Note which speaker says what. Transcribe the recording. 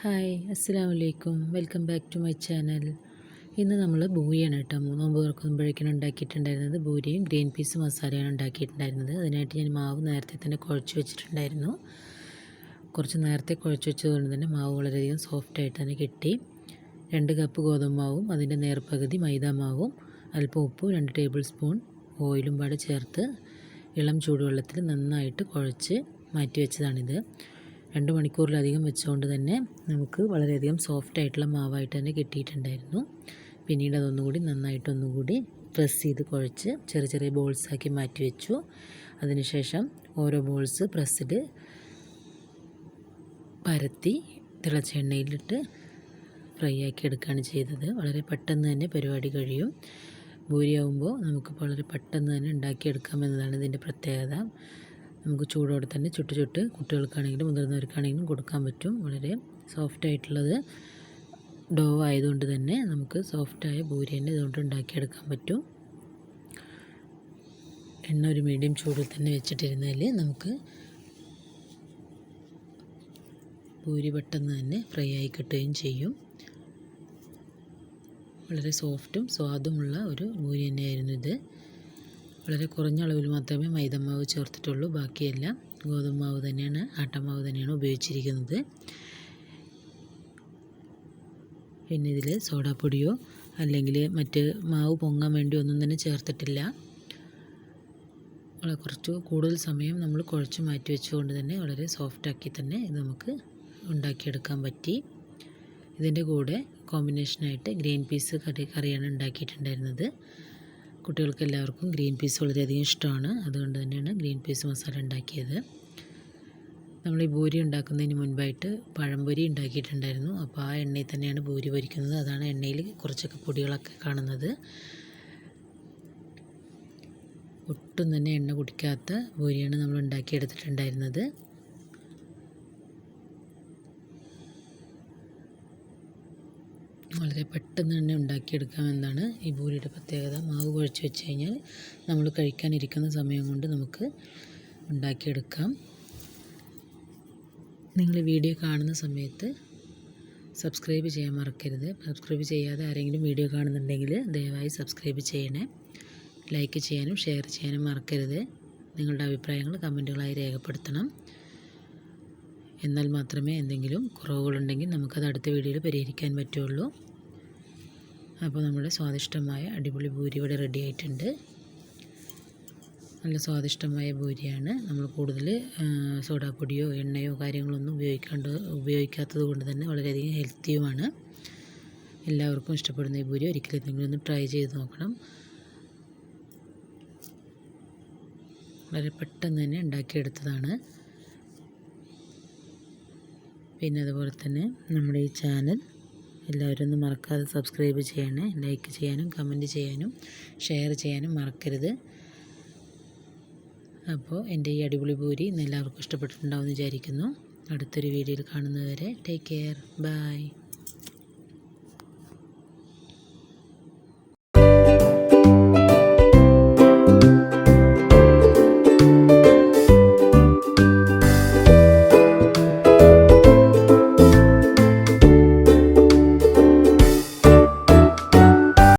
Speaker 1: Hi അസ്സാം വലൈക്കും welcome back to my channel. ഇന്ന് നമ്മൾ ബൂരിയാണ് കേട്ടോ. നോമ്പ് തുറക്കുമ്പോഴേക്കാണ് ഉണ്ടാക്കിയിട്ടുണ്ടായിരുന്നത്. ബൂരിയും ഗ്രീൻ പീസ് മസാലയാണ് ഉണ്ടാക്കിയിട്ടുണ്ടായിരുന്നത്. അതിനായിട്ട് ഞാൻ മാവ് നേരത്തെ തന്നെ കുഴച്ച് വെച്ചിട്ടുണ്ടായിരുന്നു. കുറച്ച് നേരത്തെ കുഴച്ച് വെച്ചതുകൊണ്ട് തന്നെ മാവ് വളരെയധികം സോഫ്റ്റായിട്ട് തന്നെ കിട്ടി. രണ്ട് കപ്പ് ഗോതമ്പ് മാവും അതിന്റെ നേർപ്പകുതി മൈദ മാവും അല്പം ഉപ്പും രണ്ട് ടേബിൾ സ്പൂൺ ഓയിലും പാടെ ചേർത്ത് ഇളം ചൂടുവെള്ളത്തിൽ നന്നായിട്ട് കുഴച്ച് മാറ്റി വെച്ചതാണിത്. രണ്ട് മണിക്കൂറിലധികം വെച്ചുകൊണ്ട് തന്നെ നമുക്ക് വളരെയധികം സോഫ്റ്റ് ആയിട്ടുള്ള മാവായിട്ട് തന്നെ കിട്ടിയിട്ടുണ്ടായിരുന്നു. പിന്നീട് അതൊന്നുകൂടി ഒന്നുകൂടി പ്രസ് ചെയ്ത് കുഴച്ച് ചെറിയ ചെറിയ ബോൾസാക്കി മാറ്റി വെച്ചു. അതിനുശേഷം ഓരോ ബോൾസ് പ്രസ്സിൽ പരത്തി തിളച്ച എണ്ണയിലിട്ട് ഫ്രൈ ആക്കി എടുക്കുകയാണ് ചെയ്തത്. വളരെ പെട്ടെന്ന് തന്നെ പരിപാടി കഴിയും. ഭൂരിയാവുമ്പോൾ നമുക്ക് വളരെ പെട്ടെന്ന് തന്നെ ഉണ്ടാക്കിയെടുക്കാം എന്നതാണ് ഇതിന്റെ പ്രത്യേകത. നമുക്ക് ചൂടോടെ തന്നെ ചുട്ട് ചുട്ട് കുട്ടികൾക്കാണെങ്കിലും മുതിർന്നവർക്കാണെങ്കിലും കൊടുക്കാൻ പറ്റും. വളരെ സോഫ്റ്റ് ആയിട്ടുള്ളത് ഡോ ആയതുകൊണ്ട് തന്നെ നമുക്ക് സോഫ്റ്റായ പൂരി തന്നെ ഇതുകൊണ്ട് ഉണ്ടാക്കിയെടുക്കാൻ പറ്റും. എണ്ണ ഒരു മീഡിയം ചൂടിൽ തന്നെ വെച്ചിട്ടിരുന്നാൽ നമുക്ക് പൂരി പെട്ടെന്ന് തന്നെ ഫ്രൈ ആയി കിട്ടുകയും ചെയ്യും. വളരെ സോഫ്റ്റും സ്വാദുമുള്ള ഒരു പൂരി തന്നെയായിരുന്നു ഇത്. വളരെ കുറഞ്ഞ അളവിൽ മാത്രമേ മൈദമാവ് ചേർത്തിട്ടുള്ളൂ. ബാക്കിയെല്ലാം ഗോതമ്പ് മാവ് തന്നെയാണ് ആട്ടമാവ് തന്നെയാണ് ഉപയോഗിച്ചിരിക്കുന്നത്. പിന്നെ ഇതിൽ സോഡാപ്പൊടിയോ അല്ലെങ്കിൽ മറ്റ് മാവ് പൊങ്ങാൻ വേണ്ടി ഒന്നും തന്നെ ചേർത്തിട്ടില്ല. വളരെ കുറച്ച് കൂടുതൽ സമയം നമ്മൾ കുഴച്ച് മാറ്റി വെച്ചുകൊണ്ട് തന്നെ വളരെ സോഫ്റ്റാക്കി തന്നെ ഇത് നമുക്ക് ഉണ്ടാക്കിയെടുക്കാൻ പറ്റി. ഇതിന്റെ കൂടെ കോമ്പിനേഷനായിട്ട് ഗ്രീൻ പീസ് കറി കറിയാണ് ഉണ്ടാക്കിയിട്ടുണ്ടായിരുന്നത്. കുട്ടികൾക്ക് എല്ലാവർക്കും ഗ്രീൻ പീസ് വളരെയധികം ഇഷ്ടമാണ്. അതുകൊണ്ട് തന്നെയാണ് ഗ്രീൻ പീസ് മസാല ഉണ്ടാക്കിയത്. നമ്മൾ ഈ ബൂരി ഉണ്ടാക്കുന്നതിന് മുൻപായിട്ട് പഴംപൊരി ഉണ്ടാക്കിയിട്ടുണ്ടായിരുന്നു. അപ്പോൾ ആ എണ്ണയിൽ തന്നെയാണ് ബൂരി പൊരിക്കുന്നത്. അതാണ് എണ്ണയിൽ കുറച്ചൊക്കെ പൊടികളൊക്കെ കാണുന്നത്. ഒട്ടും തന്നെ എണ്ണ കുടിക്കാത്ത ബൂരിയാണ് നമ്മൾ ഉണ്ടാക്കിയെടുത്തിട്ടുണ്ടായിരുന്നത്. വളരെ പെട്ടെന്ന് തന്നെ ഉണ്ടാക്കിയെടുക്കാമെന്നാണ് ഈ പൂരിയുടെ പ്രത്യേകത. മാവ് കുഴച്ച് വെച്ച് കഴിഞ്ഞാൽ നമ്മൾ കഴിക്കാനിരിക്കുന്ന സമയം കൊണ്ട് നമുക്ക് ഉണ്ടാക്കിയെടുക്കാം. നിങ്ങൾ വീഡിയോ കാണുന്ന സമയത്ത് സബ്സ്ക്രൈബ് ചെയ്യാൻ മറക്കരുത്. സബ്സ്ക്രൈബ് ചെയ്യാതെ ആരെങ്കിലും വീഡിയോ കാണുന്നുണ്ടെങ്കിൽ ദയവായി സബ്സ്ക്രൈബ് ചെയ്യണേ. ലൈക്ക് ചെയ്യാനും ഷെയർ ചെയ്യാനും മറക്കരുത്. നിങ്ങളുടെ അഭിപ്രായങ്ങൾ കമന്റുകളായി രേഖപ്പെടുത്തണം. എന്നാൽ മാത്രമേ എന്തെങ്കിലും കുറവുകളുണ്ടെങ്കിൽ നമുക്കത് അടുത്ത വീഡിയോയിൽ പരിഹരിക്കാൻ പറ്റുള്ളൂ. അപ്പോൾ നമ്മുടെ സ്വാദിഷ്ടമായ അടിപൊളി ഭൂരി ഇവിടെ റെഡി ആയിട്ടുണ്ട്. നല്ല സ്വാദിഷ്ടമായ ഭൂരിയാണ്. നമ്മൾ കൂടുതൽ സോഡാപ്പൊടിയോ എണ്ണയോ കാര്യങ്ങളൊന്നും ഉപയോഗിക്കാണ്ട് ഉപയോഗിക്കാത്തത് കൊണ്ട് തന്നെ വളരെയധികം ഹെൽത്തിയുമാണ്. എല്ലാവർക്കും ഇഷ്ടപ്പെടുന്ന ഈ ഭൂരി ഒരിക്കലും എന്തെങ്കിലും ഒന്ന് ട്രൈ ചെയ്ത് നോക്കണം. വളരെ പെട്ടെന്ന് തന്നെ ഉണ്ടാക്കിയെടുത്തതാണ്. പിന്നെ അതുപോലെ തന്നെ നമ്മുടെ ഈ ചാനൽ എല്ലാവരും ഒന്ന് മറക്കാതെ സബ്സ്ക്രൈബ് ചെയ്യണേ ലൈക്ക് ചെയ്യാനും കമന്റ് ചെയ്യാനും ഷെയർ ചെയ്യാനും മറക്കരുത്. അപ്പോൾ എന്റെ ഈ അടിപൊളി പൂരി ഇന്ന് എല്ലാവർക്കും ഇഷ്ടപ്പെട്ടിട്ടുണ്ടാവും എന്ന് വിചാരിക്കുന്നു. അടുത്തൊരു വീഡിയോയിൽ കാണുന്നതുവരെ ടേക്ക് കെയർ ബൈ